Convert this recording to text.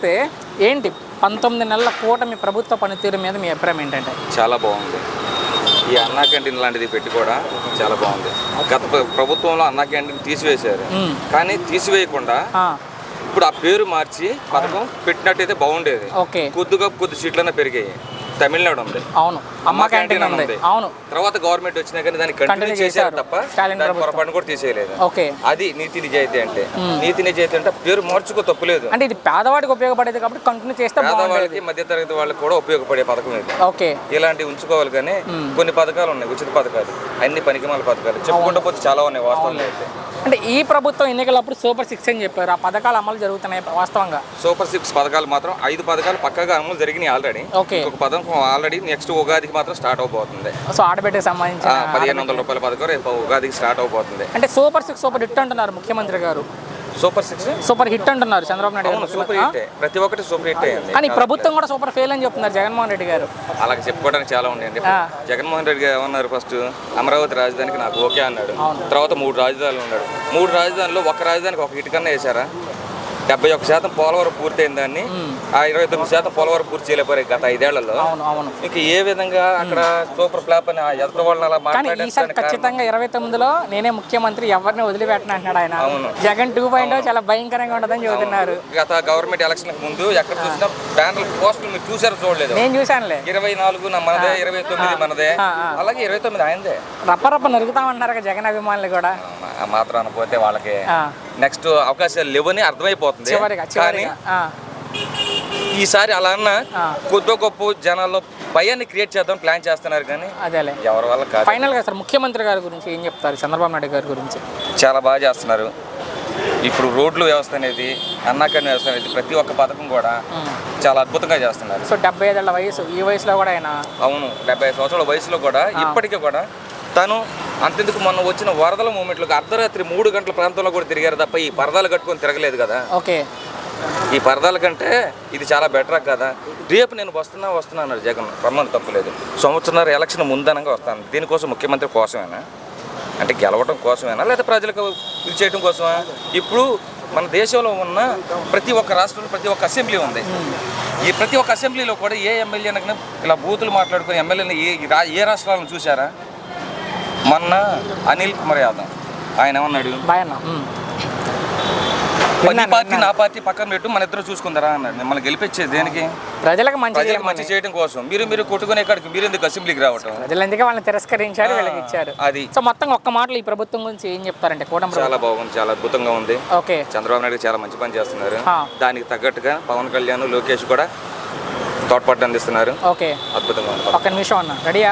చూస్తే ఏంటి పంతొమ్మిది నెలల కూటమి ప్రభుత్వ పనితీరు మీద మీ అభిప్రాయం ఏంటంటే? చాలా బాగుంది. ఈ అన్నా క్యాంటీన్ లాంటిది పెట్టి కూడా చాలా బాగుంది. గత ప్ర- ప్రభుత్వంలో అన్నా క్యాంటీన్ తీసివేశారు. కానీ తీసివేయకుండా ఇప్పుడు ఆ పేరు మార్చి పథకం పెట్టినట్టయితే బాగుండేది. కొద్దిగా కొద్ది సీట్లనే పెరిగాయి. తమిళనాడు ఉంది. అవును. అమ్మ క్యాంటీన్ ఉంది. అవును. తర్వాత గవర్నమెంట్ వచ్చినా కానీ దాన్ని కంటిన్యూ చేశారు. తప్ప దాని. పొరపాటును కూడా తీసేయలేదు. ఓకే. అది నీతి నిజాయితీ అంటే. నీతి నిజాయితీ అంటే పేరు మార్చుకో తప్పులేదు అంటే ఇది పేదవాడికి ఉపయోగపడేది కాబట్టి కంటిన్యూ చేస్తే పేదవాళ్ళకి మధ్యతరగతి వాళ్ళకి కూడా ఉపయోగపడే పథకం ఇది. ఓకే. ఇలాంటివి ఉంచుకోవాలి కానీ కొన్ని పథకాలు ఉన్నాయి ఉచిత పథకాలు. అన్ని పనికిమాల పథకాలు. చెప్పుకుంటూ పోతే చాలా ఉన్నాయి వాస్తవంగా అయితే. అంటే ఈ ప్రభుత్వం ఎన్నికలప్పుడు సూపర్ సిక్స్ అని చెప్పారు. ఆ పథకాలు అమలు జరుగుతున్నాయి వాస్తవంగా. సూపర్ సిక్స్ పథకాలు మాత్రం ఐదు పథకాలు పక్కగా అమలు జరిగినాయి ఆల్రెడీ ఓకే. ఒక పథకం ఆల్రెడీ నెక్స్ట్ ఉగాదికి మాత్రం స్టార్ట్ అవబోతుంది. సో ఆడబిడ్డకి సంబంధించిన పదిహేను వందల రూపాయల పథకం రేపు ఉగాదికి స్టార్ట్ అవబోతుంది. అంటే సూపర్ సిక్స్ సూపర్ హిట్ అంటున్నారు ముఖ్యమంత్రి గారు. Super six? సూపర్ హిట్ అంటున్నారు చంద్రబాబు నాయుడు గారు. సూపర్. హిట్ ప్రతి ఒక్కటి సూపర్ హిట్ అయ్యింది కానీ ప్రభుత్వం కూడా సూపర్ ఫెయిల్ అని చెప్తున్నారు జగన్మోహన్ రెడ్డి గారు. అలాగే చెప్పుకోవడానికి చాలా ఆ. జగన్మోహన్ రెడ్డి గారు ఏమన్నారు ఫస్ట్? అమరావతి రాజధానికి నాకు ఓకే అన్నాడు. తర్వాత మూడు రాజధానులు ఉన్నాడు. మూడు రాజధానులు ఒక రాజధానికి ఒక ఇటుకన్నా వేశారా? డెబ్బై ఒక్క శాతం పోలవరం పూర్తయిన దాన్ని ఆ ఇరవై తొమ్మిది శాతం పోలవరం పూర్తి చేయలేకపోయారు గత ఐదేళ్ళలో. అవును అవును. ఇంక ఏ విధంగా అక్కడ సూపర్ ఫ్లాప్ అని ఆ ఎదుటి వాళ్ళని అలా ఖచ్చితంగా ఇరవై తొమ్మిదిలో నేనే ముఖ్యమంత్రి ఎవరిని వదిలిపెట్టను అంటున్నాడు ఆయన. జగన్ టూ పాయింట్ చాలా భయంకరంగా ఉండదని చెబుతున్నారు. గత గవర్నమెంట్ ఎలక్షన్ ముందు ఎక్కడ చూసినా బ్యానర్ పోస్టులు మీరు చూసారో చూడలేదు? నేను చూశానులే. ఇరవై నాలుగు మనదే ఇరవై తొమ్మిది మనదే. అలాగే ఇరవై తొమ్మిది ఆయనదే. రప్పరప్ప నరుగుతామన్నారు కదా జగన్ అభిమానులు కూడా. ఆ మాత్రాన పోతే వాళ్ళకి నెక్స్ట్ అవకాశాలు లేవని అర్థమైపోతుంది. కానీ ఈసారి అలా అన్న. కొద్ది గొప్ప జనాల్లో భయాన్ని క్రియేట్ చేద్దాం ప్లాన్ చేస్తున్నారు కానీ అదేలే. ఎవరి వల్ల కాదు. ఫైనల్గా సార్ ముఖ్యమంత్రి గారి గురించి ఏం చెప్తారు? చంద్రబాబు నాయుడు గారి గురించి. చాలా బాగా చేస్తున్నారు. ఇప్పుడు రోడ్లు వ్యవస్థ అనేది అన్నాకరణ వ్యవస్థ అనేది ప్రతి ఒక్క పథకం కూడా చాలా అద్భుతంగా చేస్తున్నారు. సో డెబ్బై ఐదేళ్ళ వయసు ఈ వయసులో కూడా ఆయన అవును డెబ్బై ఐదు సంవత్సరాల వయసులో కూడా ఇప్పటికీ కూడా తను అంతెందుకు మొన్న వచ్చిన వరదల మూమెంట్లో అర్ధరాత్రి మూడు గంటల ప్రాంతంలో కూడా తిరిగారు తప్ప ఈ పరదాలు కట్టుకొని తిరగలేదు కదా. ఓకే. ఈ పరదాల కంటే ఇది చాలా బెటర్ కదా. రేపు నేను వస్తున్నా వస్తున్నా అన్నాడు జగన్. రమ్మని తప్పులేదు సంవత్సరాల ఎలక్షన్ ముందనంగా వస్తాను. దీనికోసం ముఖ్యమంత్రి కోసమేనా? అంటే గెలవడం కోసమేనా? లేదా ప్రజలకు ఇది చేయడం కోసమా? ఇప్పుడు మన దేశంలో ఉన్న ప్రతి ఒక్క రాష్ట్రంలో ప్రతి ఒక్క అసెంబ్లీ ఉంది. ఈ ప్రతి ఒక్క అసెంబ్లీలో కూడా ఏ ఎమ్మెల్యేనైనా ఇలా బూతులు మాట్లాడుకుని ఎమ్మెల్యేని ఏ ఏ రాష్ట్రాలను చూసారా మొన్న అనిల్ కుమార్ యాదవ్. ఆయన ఏమన్నాడు. నీ పార్టీ నా పార్టీ పక్కన పెట్టు మన ఇద్దరు చూసుకుందరా అన్నాడు. మిమ్మల్ని గెలిపించేది దేనికి? ప్రజలకు మంచి మంచి చేయడం కోసం. మీరు మీరు కొట్టుకునే కాడికి మీరు ఎందుకు అసెంబ్లీకి రావటం? ప్రజలు ఎందుకే వాళ్ళని తిరస్కరించారు వీళ్ళకి ఇచ్చారు? అది. సో మొత్తం ఒక్క మాటలు ఈ ప్రభుత్వం గురించి ఏం చెప్తారంటే ప్రభుత్వం. చాలా బాగుంది చాలా అద్భుతంగా ఉంది. ఓకే. చంద్రబాబు నాయుడు చాలా మంచి పని చేస్తున్నారు. దానికి తగ్గట్టుగా పవన్ కళ్యాణ్ లోకేష్ కూడా తోడ్పాటు అందిస్తున్నారు. ఓకే. అద్భుతంగా ఉంది. ఒక్క నిమిషం అన్న. రెడీయా?